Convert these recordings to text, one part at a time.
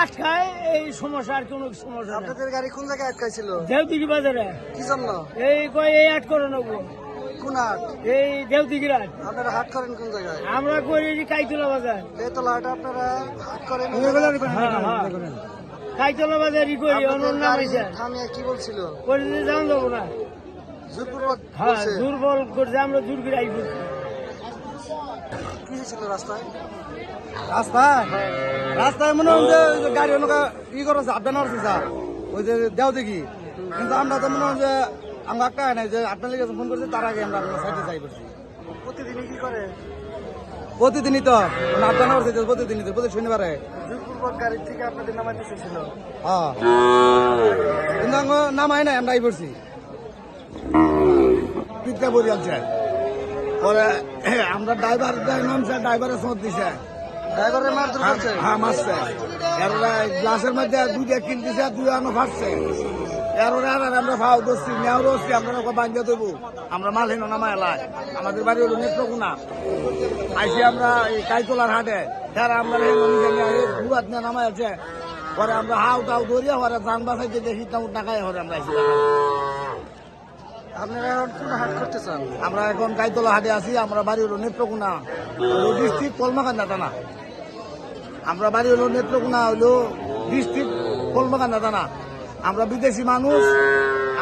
আটকায় এই সমস্যা আর কোনো সমস্যা আপনাদের গাড়ি কোন জায়গায় আটকাইছিল? দেওদিঘি বাজারে। কি জন্য? এই কয় এই আট করে নেব। কোন হাট এই দেওদিঘির আট। আপনারা হাট করেন কোন জায়গায়? আমরা করি এই কাইতলা বাজার। বেতলা হাট আপনারা হাট করেন? হ্যাঁ, হ্যাঁ। কাইতলা বাজারই করি অন্য আপনাদের নাম গাড়ি হয়েছে থামিয়ে কি বলছিল? করে দিতে যান যাব না। জোরপূর্বক হ্যাঁ বলছে? দুর্বল করছে আমরা দূর করে আইব হয়েছিল রাস্তায়। রাস্তায়? রাস্তায় মনে হয় যে গাড়ি অনেক ই করেছে আড্ডা নাড়ছে স্যার। ওই যে দেও দেখি। কিন্তু আমরা তো মনে হয় যে আমরা একটা নাই যে আপনার লিগে ফোন করছি তার আগে আমরা সাইডে যাই করছি প্রতিদিনই কি করে? প্রতিদিনই তো। আড্ডা নাড়ছে যে প্রতিদিনই তো প্রতি শনিবারে। জোরপূর্বক গাড়ি থেকে আপনাদের নামাইতে চেয়েছিল হ্যাঁ। কিন্তু নামাই নাই আমরা আই পড়ছি। বলি আনছে। পরে আমরা ড্রাইভার নামছে ড্রাইভারের দিছে হ্যাঁ মারছে গ্লাসের মধ্যে দুইটা কিনতেছে দুই আনো ফাটছে। এরপরে আর আমরা আমরা ওকে বাঙ্গিয়ে দেবো। আমরা মাল হেন আমাদের বাড়ি হলো নেত্রকোনা। আইসি আমরা এই কাইতলার হাটে। তারা আমরা দুয়াত নিয়ে নামাই আছে। পরে আমরা হাও টাও ধরিয়া পরে যান বাসাইতে দেখি তাও টাকায় হরে আমরা আইসি আপনারা এখন কোন হাট করতে চান? আমরা এখন কাইতলা হাটে আছি আমরা বাড়ি হলো নেত্রকোনা। ডিস্ট্রিক্ট কলমাকান্দা থানা। আমরা বাড়ি হলো নেত্রকোনা হলো ডিস্ট্রিক্ট কলমাকান্দা থানা। আমরা বিদেশি মানুষ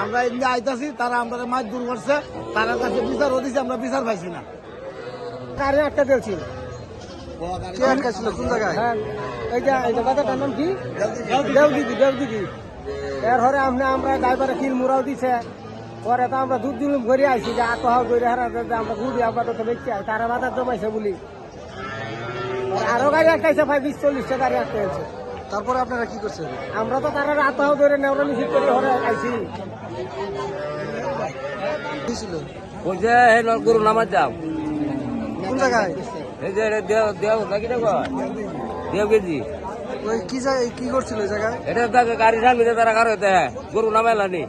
আমরা ইন্ডিয়া আইতাছি তারা আমরা মাছ দূর করছে তারা কাছে বিচার দিছে আমরা বিচার পাইছি না। কারে একটা দিয়েছি? কে আটকাইছিল? কোন জায়গায়? হ্যাঁ এই যে এই যে বাজারটার নাম কি? দেওদিঘি। দেওদিঘি এর হরে আমরা আমরা ড্রাইভারে কিল মুরাও দিছে। পরে তো আমরা দুধ দিন ঘুরে আইছি যে আত হাও করে হারা আমরা ঘুরি আমরা তো দেখছি আই। তারা বাজার জমাইছে বলি। আরও গাড়ি আটকাইছে ভাই বিশ চল্লিশটা গাড়ি আটকাইছে। তারপরে আপনারা কি করছেন? আমরা তো তারা আত হাও ধরে নেওয়া মিছিল করে হরে আইছি। ওই যে লল গরু নামার যাও কোন জায়গায়? এই যে দেও দেও নাকি দেখো দেও কেজি। কি কি করছিল জায়গায়? এটা গাড়ি সামনে তারা কারও হ্যাঁ। গরু নামাইলানি।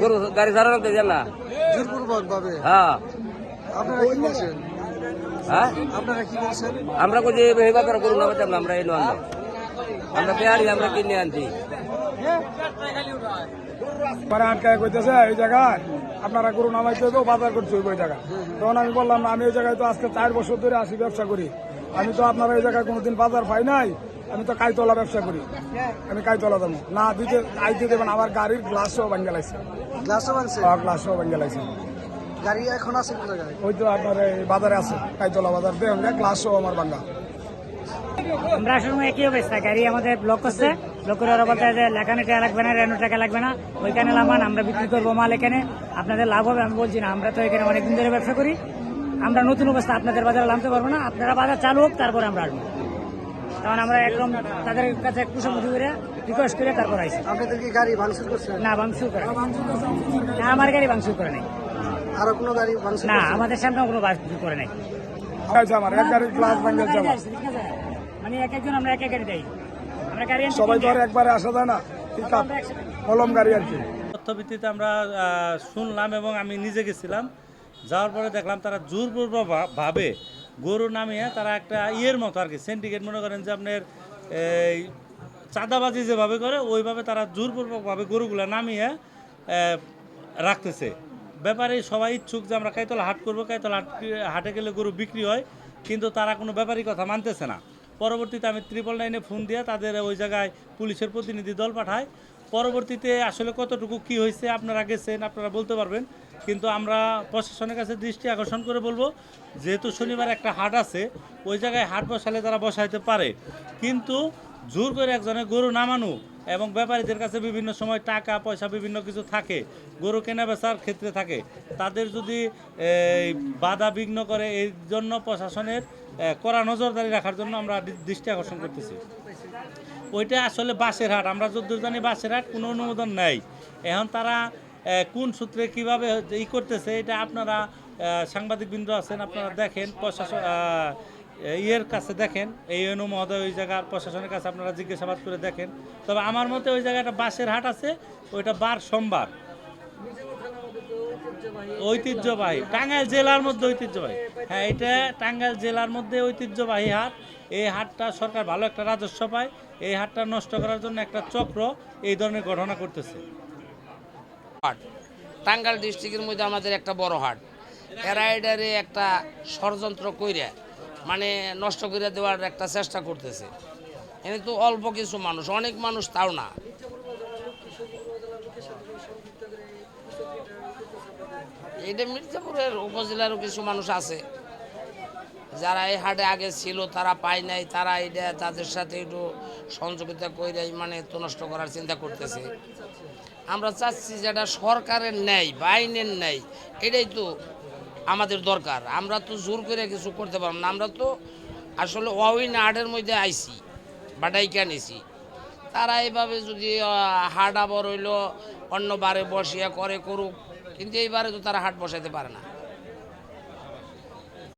গরু গাড়ি সারানো তো জান না? ভাবে হ্যাঁ। আপনারা কি বলছেন? হ্যাঁ? আপনারা কি বলছেন? আমরা কই যে গরু নামাইতাম আমরা এই নয় আমরা পেয়ারি আমরা কিনে আনছি। পরে আটকায় কইতেছে এই জায়গায় আপনারা গরু নামাইতে হইব বাজার করতে হইব ওই জায়গায়। তখন আমি বললাম না, আমি ওই জায়গায় তো আজকে চার বছর ধরে আসি ব্যবসা করি। আমি তো আপনারা এই জায়গায় কোনোদিন বাজার পাই নাই। আমি তো কাইতলা ব্যবসা করি। আমি কাইতলা দেবো না দিতে আইতে দেবেন আমার গাড়ির গ্লাসও ভাঙ্গে লাগছে গ্লাসও ভাঙছে? গ্লাসও ভাঙ্গে লাগছে গাড়ি এখন আছে ওই তো আপনার এই বাজারে আছে কাইতলা বাজার। দেখুন গ্লাসও আমার ভাঙ্গা আমরা সময় একই অবস্থা? গাড়ি আমাদের ব্লক করছে। ব্লক করে ওরা বলতে যে লেখানো টাকা লাগবে না রেনো টাকা লাগবে না। ওইখানে নামান আমরা বিক্রি করব মাল এখানে। আপনাদের লাভ হবে আমি বলছি না। আমরা তো এখানে অনেকদিন ধরে ব্যবসা করি। আমরা নতুন অবস্থা আপনাদের বাজারে নামতে পারব না। আপনারা বাজার চালু হোক তারপরে আমরা আসব। তখন আমরা একদম তাদের কাছে কুসম্মতি করে রিকোয়েস্ট করে তারপর আইসি আপনাদের কি গাড়ি ভাঙচুর করছেন? না ভাঙচুর করে না আমার গাড়ি ভাঙচুর করে নাই। আরও কোনো গাড়ি ভাঙচুর না আমাদের সামনে কোনো ভাঙচুর করে নাই। আছে আমার এক গাড়ির গ্লাস ভাঙ্গে যাব মানে এক একজন আমরা এক এক গাড়ি দেই। আমরা গাড়ি আনছি সবাই তো আর তিনটে। একবারে আসা যায় না। আমরা কলম গাড়ি আর কি। তথ্যভিত্তিতে আমরা শুনলাম এবং আমি নিজে গেছিলাম। যাওয়ার পরে দেখলাম তারা জোরপূর্বক ভাবে গরু নামিয়ে তারা একটা ইয়ের মতো আর কি সিন্ডিকেট মনে করেন যে আপনার, এই চাঁদাবাজি যেভাবে করে, ওইভাবে তারা জোরপূর্বকভাবে গরুগুলা নামিয়ে রাখতেছে। ব্যাপারে সবাই ইচ্ছুক যে আমরা কাইতলা হাট করব, কাইতলা হাট হাটে গেলে গরু বিক্রি হয়, কিন্তু তারা কোনো ব্যাপারই কথা মানতেছে না। পরবর্তীতে আমি ত্রিপল নাইনে ফোন দিয়ে তাদের ওই জায়গায় পুলিশের প্রতিনিধি দল পাঠাই পরবর্তীতে আসলে কতটুকু কি হয়েছে, আপনারা গেছেন, আপনারা বলতে পারবেন। কিন্তু আমরা প্রশাসনের কাছে দৃষ্টি আকর্ষণ করে বলব, যেহেতু শনিবার একটা হাট আছে, ওই জায়গায় হাট বসালে তারা বসাইতে পারে। কিন্তু জোর করে একজনের গরু নামানো এবং ব্যাপারীদের কাছে বিভিন্ন সময় টাকা, পয়সা, বিভিন্ন কিছু থাকে, গরু কেনা বেচার ক্ষেত্রে থাকে, তাদের যদি বাধা বিঘ্ন করে, এই জন্য প্রশাসনের কড়া নজরদারি রাখার জন্য আমরা দৃষ্টি আকর্ষণ করতেছি। ওইটা আসলে বাসের হাট। আমরা যদ্দূর জানি বাসের হাট, কোনো অনুমোদন নেই। এখন তারা কোন সূত্রে কীভাবে ই করতেছে, এটা আপনারা সাংবাদিকবৃন্দ আছেন, আপনারা দেখেন, প্রশাসন ইয়ের কাছে দেখেন, এই অনু মহোদয় ওই জায়গার প্রশাসনের কাছে আপনারা জিজ্ঞাসাবাদ করে দেখেন। তবে আমার মতে ওই জায়গায় একটা বাসের হাট আছে, ওইটা বার সোমবার। ঐতিহ্যবাহী। টাঙ্গাইল জেলার মধ্যে ঐতিহ্যবাহী। হ্যাঁ এটা টাঙ্গাইল জেলার মধ্যে ঐতিহ্যবাহী হাট। এই হাটটা সরকার ভালো একটা রাজস্ব পায়, এই হাটটা নষ্ট করার জন্য একটা চক্র এই ধরনের ঘটনা করতেছে হাট, টাঙ্গাইল ডিস্ট্রিক্টের মধ্যে আমাদের একটা বড় হাট। এরা এটারে একটা ষড়যন্ত্র কইরা মানে নষ্ট করে দেওয়ার একটা চেষ্টা করতেছে। এনে তো অল্প কিছু মানুষ, অনেক মানুষ তাও না। এটা মির্জাপুরের উপজেলারও কিছু মানুষ আছে। যারা এই হাটে আগে ছিল, তারা পায় নাই, তারা এটা তাদের সাথে একটু সহযোগিতা করে মানে তো নষ্ট করার চিন্তা করতেছে। আমরা চাচ্ছি যেটা সরকারের নেই বা আইনের নেই এটাই তো আমাদের দরকার। আমরা তো জোর করে কিছু করতে পারব না। আমরা তো আসলে ওয়াইন হাটের মধ্যে আইছি, বাটাইকা নিছি। তারা এইভাবে যদি হাট আবার হইল অন্য বারে বসিয়া করে করুক, কিন্তু এইবারে তো তারা হাট বসাইতে পারে না।